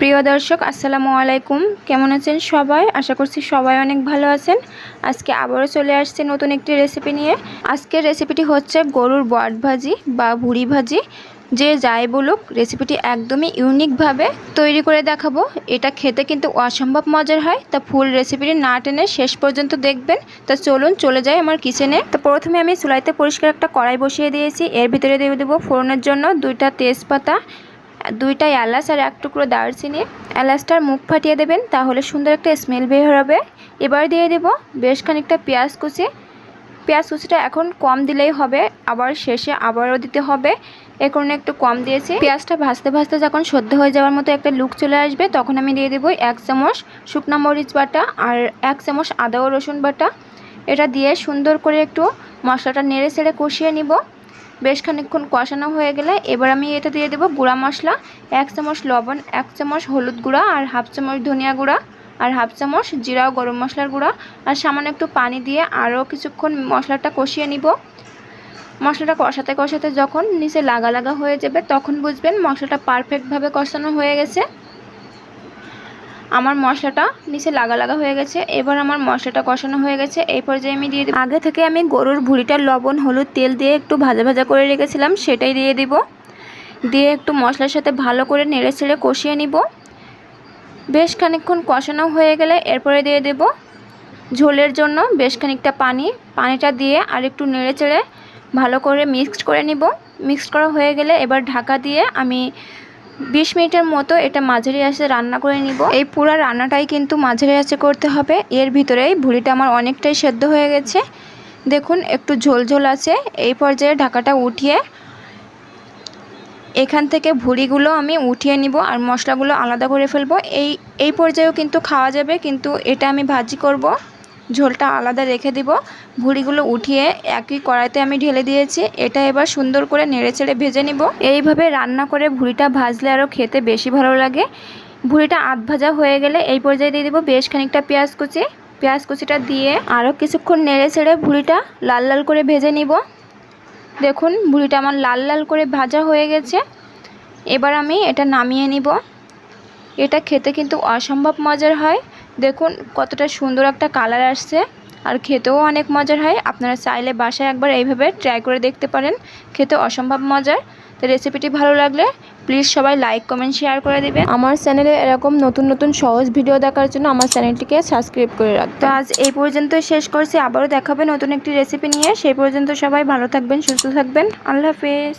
প্রিয় দর্শক, আসসালামু আলাইকুম। কেমন আছেন সবাই? আশা করছি সবাই অনেক ভালো আছেন। আজকে আবারও চলে আসছে নতুন একটি রেসিপি নিয়ে। আজকের রেসিপিটি হচ্ছে গরুর বট ভাজি বা ভুড়ি ভাজি। যে যাই বলুক রেসিপিটি একদমই ইউনিকভাবে তৈরি করে দেখাবো। এটা খেতে কিন্তু অসম্ভব মজার হয়। তা ফুল রেসিপিটি না টেনে শেষ পর্যন্ত দেখবেন। তা চলুন চলে যাই আমার কিচেনে তো প্রথমে আমি চুলাইতে পরিষ্কার একটা কড়াই বসিয়ে দিয়েছি। এর ভিতরে দিয়ে দেবো ফোড়নের জন্য দুইটা তেজপাতা দুইটা এলাচ আর এক টুকরো দারচিনি। এলাচটার মুখ ফাটিয়ে দেবেন, তাহলে সুন্দর একটা স্মেল বের হবে। এবার দিয়ে দেব বেশ খানিকটা পেঁয়াজ কুচি। পেঁয়াজ কুচিটা এখন কম দিলেই হবে, আবার শেষে আবারও দিতে হবে। এ কারণে একটু কম দিয়েছি। পেঁয়াজটা ভাজতে ভাজতে যখন সদ্য হয়ে যাওয়ার মতো একটা লুক চলে আসবে, তখন আমি দিয়ে দেবো এক চামচ শুকনো মরিচ বাটা আর এক চামচ আদা ও রসুন বাটা। এটা দিয়ে সুন্দর করে একটু মশলাটা নেড়ে ছেড়ে কষিয়ে নিব। বেশ খানিকক্ষণ কষানো হয়ে গেলে এবার আমি এটা দিয়ে দেবো গুঁড়া মশলা, এক চামচ লবণ, এক চামচ হলুদ গুঁড়া আর হাফ চামচ ধনিয়া গুঁড়া আর হাফ চামচ জিরা ও গরম মশলার গুঁড়া আর সামান্য একটু পানি দিয়ে আরও কিছুক্ষণ মশলাটা কষিয়ে নিব। মশলাটা কষাতে কষাতে যখন নিচে লাগা লাগা হয়ে যাবে তখন বুঝবেন মশলাটা পারফেক্টভাবে কষানো হয়ে গেছে। আমার মশলাটা নিচে লাগা লাগা হয়ে গেছে, এবার আমার মশলাটা কষানো হয়ে গেছে। এই পর্যায়ে আমি দিয়ে আগে থেকে আমি গরুর ভুড়িটা লবণ, হলুদ, তেল দিয়ে একটু ভাজা ভাজা করে রেখেছিলাম, সেটাই দিয়ে দিব। দিয়ে একটু মশলার সাথে ভালো করে নেড়ে ছেড়ে কষিয়ে নিব। বেশ খানিকক্ষণ কষানো হয়ে গেলে এরপরে দিয়ে দেব ঝোলের জন্য বেশ খানিকটা পানি। পানিটা দিয়ে আর একটু নেড়ে চেড়ে ভালো করে মিক্সড করে নিব। মিক্সড করা হয়ে গেলে এবার ঢাকা দিয়ে আমি বিশ মিনিটের মতো এটা মাঝারি আছে রান্না করে নিব। এই পুরো রান্নাটাই কিন্তু মাঝারি আছে করতে হবে। এর ভিতরেই ভুড়িটা আমার অনেকটাই সেদ্ধ হয়ে গেছে। দেখুন, একটু ঝোল ঝোল আছে। এই পর্যায়ে ঢাকাটা উঠিয়ে এখান থেকে ভুড়িগুলো আমি উঠিয়ে নিব আর মশলাগুলো আলাদা করে ফেলব। এই এই পর্যায়েও কিন্তু খাওয়া যাবে, কিন্তু এটা আমি ভাজি করব। ঝোলটা আলাদা রেখে দিব। ভুড়িগুলো উঠিয়ে একই কড়াইতে আমি ঢেলে দিয়েছি। এটা এবার সুন্দর করে নেড়ে চেড়ে ভেজে নিব। এইভাবে রান্না করে ভুড়িটা ভাজলে আরও খেতে বেশি ভালো লাগে। ভুড়িটা আধ ভাজা হয়ে গেলে এই পর্যায়ে দিয়ে দিব বেশ খানিকটা পেঁয়াজ কুচি। পেঁয়াজ কুচিটা দিয়ে আরও কিছুক্ষণ নেড়ে চেড়ে ভুড়িটা লাল লাল করে ভেজে নিব। দেখুন, ভুড়িটা আমার লাল লাল করে ভাজা হয়ে গেছে। এবার আমি এটা নামিয়ে নিব। এটা খেতে কিন্তু অসম্ভব মজার হয়। দেখুন কতটা সুন্দর একটা কালার আসছে। আর খেতেও অনেক মজার হয়। আপনারা চাইলে বাসায় একবার এইভাবে ট্রাই করে দেখতে পারেন। খেতে অসম্ভব মজার। তো রেসিপিটি ভালো লাগলে প্লিজ সবাই লাইক কমেন্ট শেয়ার করে দেবেন। আমার চ্যানেলে এরকম নতুন নতুন সহজ ভিডিও দেখার জন্য আমার চ্যানেলটিকে সাবস্ক্রাইব করে রাখবেন। তো আজ এই পর্যন্ত শেষ করছি। আবারও দেখাবে নতুন একটি রেসিপি নিয়ে। সেই পর্যন্ত সবাই ভালো থাকবেন সুস্থ থাকবেন। আল্লাহ হাফেজ।